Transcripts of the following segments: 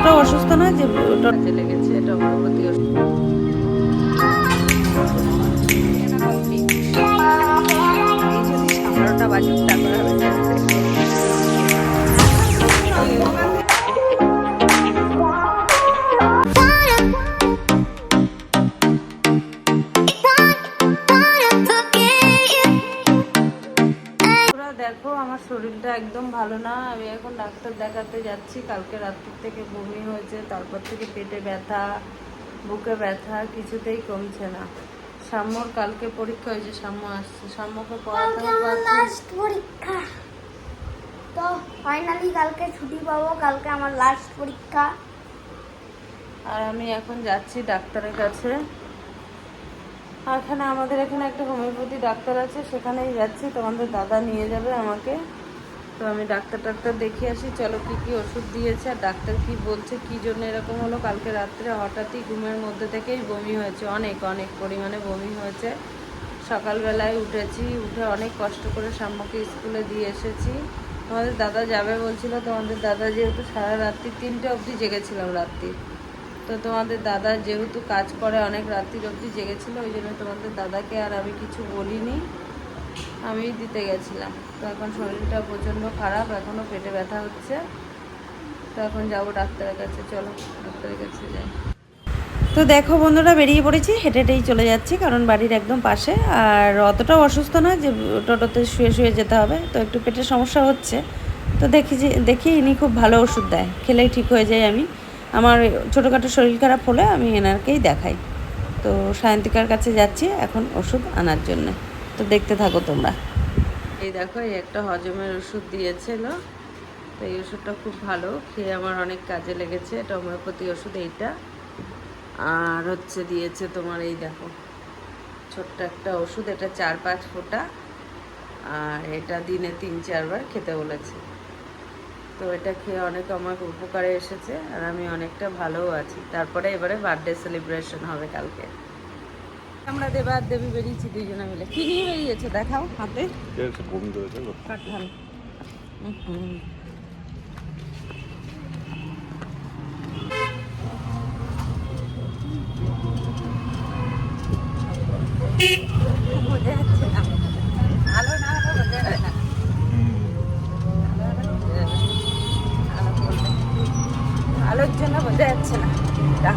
অতটা অসুস্থ নয় যে চলে লেগেছে এটা আমার প্রতি বাজুক দেখো আমার শরীরটা একদম ভালো না। আমি এখন ডাক্তার দেখাতে যাচ্ছি। কালকে রাত্রির থেকে বমি হয়েছে তারপর থেকে পেটে ব্যথা বুকে ব্যথা কিছুতেই কমছে না। সাম্যর কালকে পরীক্ষা হয়েছে সাম্য আসছে। সাম্যকে পড়াতে। লাস্ট পরীক্ষা। তো ফাইনালি কালকে ছুটি পাবো। কালকে আমার লাস্ট পরীক্ষা। আর আমি এখন যাচ্ছি ডাক্তারের কাছে। এখানে আমাদের এখানে একটা হোমিওপ্যাথি ডাক্তার আছে, সেখানেই যাচ্ছি, তোমাদের দাদা নিয়ে যাবে আমাকে। তো আমি ডাক্তার টাক্তার দেখে আসি, চলো কী কী ওষুধ দিয়েছে, আর ডাক্তার কি বলছে, কি জন্য এরকম হলো? কালকে রাত্রে হঠাৎই ঘুমের মধ্যে থেকেই বমি হয়েছে, অনেক অনেক পরিমাণে বমি হয়েছে। সকালবেলায় উঠেছি, উঠে অনেক কষ্ট করে সাম্যকে স্কুলে দিয়ে এসেছি। তোমাদের দাদা যাবে বলছিল, তোমাদের দাদা যেহেতু সারা রাত্রি তিনটে অবধি জেগেছিলাম রাত্রি। তো তোমাদের দাদা যেহেতু কাজ করে, অনেক রাত্রির অবধি জেগেছিল, ওই জন্য তোমাদের দাদাকে আর আমি কিছু বলিনি। আমি দিতে গেছিলাম। তো এখন শরীরটা প্রচণ্ড খারাপ, এখনও পেটে ব্যথা হচ্ছে। তো এখন যাব ডাক্তারের কাছে, চলো ডাক্তারের কাছে যাই। তো দেখো বন্ধুরা, বেরিয়ে পড়েছি, হেঁটে হেঁটেই চলে যাচ্ছি, কারণ বাড়ির একদম পাশে। আর অতটাও অসুস্থ না যে টোটোতে শুয়ে শুয়ে যেতে হবে, তো একটু পেটের সমস্যা হচ্ছে। তো দেখি যে, দেখি ইনি খুব ভালো ওষুধ দেয়, খেলেই ঠিক হয়ে যায় আমি। আমার ছোটোখাটো শরীর খারাপ হলে আমি এনারকেই দেখাই। তো সায়ন্তিকার কাছে যাচ্ছি এখন ওষুধ আনার জন্য। তো দেখতে থাকো তোমরা। এই দেখো, এই একটা হজমের ওষুধ দিয়েছিল। তো এই ওষুধটা খুব ভালো, খেয়ে আমার অনেক কাজে লেগেছে। এটা হোমিওপ্যাথি ওষুধ এইটা। আর হচ্ছে দিয়েছে তোমার এই দেখো, ছোট্ট একটা ওষুধ, এটা চার পাঁচ ফোঁটা। আর এটা দিনে তিন, চারবার খেতে বলেছে। তো এটা খেয়ে অনেক আমার উপকারে এসেছে আর আমি অনেকটা ভালোও আছি। তারপরে এবারে বার্থডে সেলিব্রেশন হবে কালকে। আমরা দেবার দেবী বেরিয়েছি দুইজনে মিলে। কি নিয়ে বেরিয়েছো? দেখাও হাতে। কাঁঠাল হুম বোঝা যাচ্ছে না আলো না হলে বোঝা যাবে না আলো হলে বোঝা যাবে। আলো পড়লে। আলোর জন্য বোঝা যাচ্ছে না।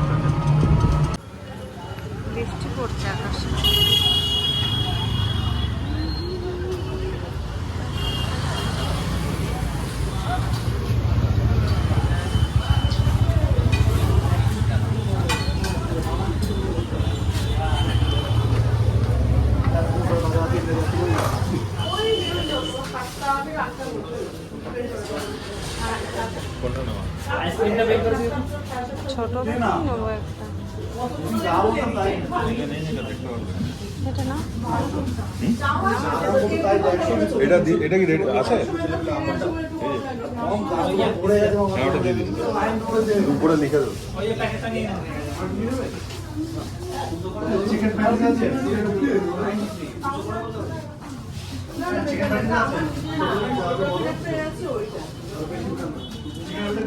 বৃষ্টি পড়ছে আকাশে। ছোট নেব একটা। এটা এটা কি রেডি আছে? এই যে। হ্যাঁ, ওটা দিয়ে দিচ্ছি। উপরে লিখে দেবো আমাদের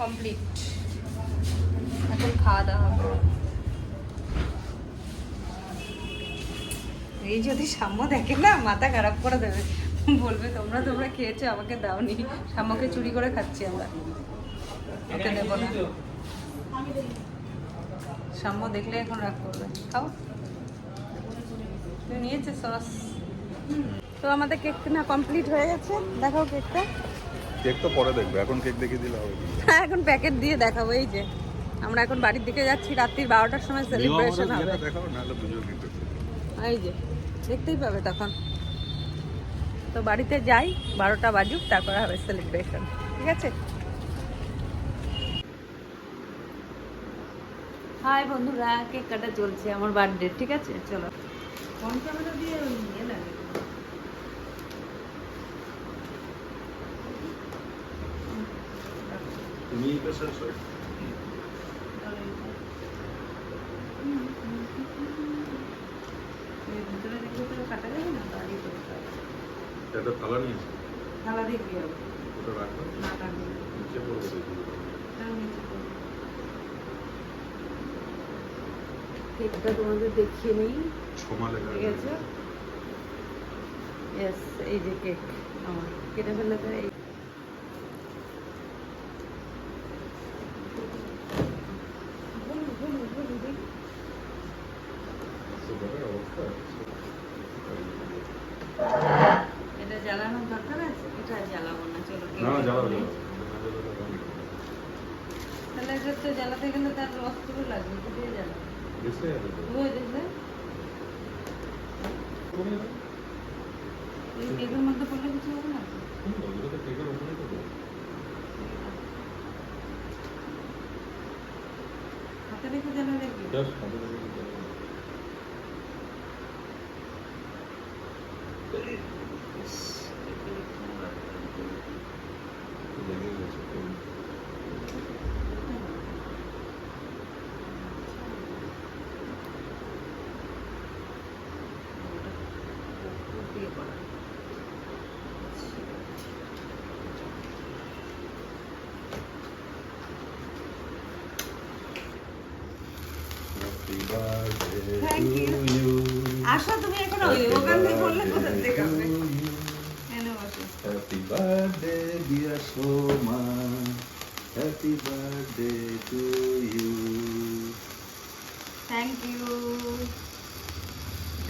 কমপ্লিট এখন খাওয়া দাওয়া এই যদি সাম্য দেখে না, মাথা খারাপ করে দেবে। বলবে, তোমরা তোমরা খেয়েছো, আমাকে দাওনি। সাম্যকে চুরি করে খাচ্ছি আমরা। ওকে দেবো না। সাম্য দেখলে এখন রাগ করবে। খাও। তুমি নিয়েছে সস তো আমাদের কেক না কমপ্লিট হয়ে গেছে। দেখাও কেকটা। কেক তো পরে দেখবে এখন কেক দেখিয়ে দিলে হবে। হ্যাঁ এখন প্যাকেট দিয়ে দেখাবো এই যে। আমরা এখন বাড়ির দিকে যাচ্ছি রাত্রির বারোটার সময় সেলিব্রেশন হবে। এই যে দেখতেই পাবে তখন। তো বাড়িতে যাই বারোটা বাজুক তারপরে হবে সেলিব্রেশন ঠিক আছে? হাই বন্ধুরা কেক কাটা চলছে আমার বার্থডে ঠিক আছে? চলো। ফোন ক্যামেরা দিয়ে তুমি তো করতে হবে একটা থালা নিয়েছি থালা দিয়ে কি হবে ওটা রাখো। নিচে পড়ব দেখি। কেকটা তোমাদের দেখিয়ে নিই ঠিক আছে এই যে কেক আমার কেটে ফেললে তো এই সুগারের অবস্থা এটা জ্বালানোর দরকার আছে এটা আর জ্বালাবো না চলো না না কেকটা জ্বালাবো খুলি। জ্বালাবো তাহলে এটা তো জ্বালাতে গেলে তার রস পুরো লাগবে তো দিয়ে জ্বালাবো ওই দেখলে এই কেকের মধ্যে পড়লে কিছু হবে না তো? ওগুলো তো কেকের উপরে তো হাতে রেখে জ্বালালে কি হাতে গেছে। লেগে গেছে তো। Thank you. you. আসো তুমি এখন ওই ওখান থেকে বললে কোথা থেকে হবে you. Happy birthday, dear Soma. Happy birthday to you. Thank you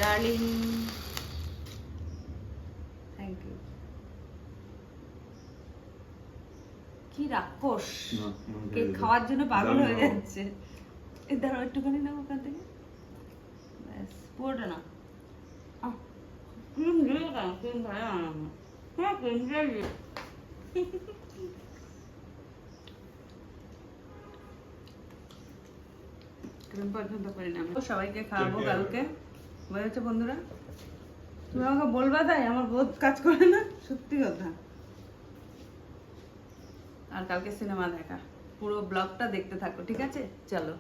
darling thank you কি রাক্ষস কেক খাওয়ার জন্য পাগল হয়ে যাচ্ছে। এ দাঁড়াও একটুখানি নাও ওখান থেকে। ব্যাস পুরোটা না আহ, ক্রিম দিয়ে কেন ক্রিম ভালো হ্যাঁ ক্রিম দিয়ে ক্রিম পর্যন্ত করি না সবাইকে খাওয়াবো কালকে। বুঝেছ বন্ধুরা তুমি আমাকে বলবা তাই? আমার বোধ কাজ করে না, সত্যি কথা। আর কালকে সিনেমা দেখা। পুরো ব্লগটা দেখতে থাকো, ঠিক আছে? চলো।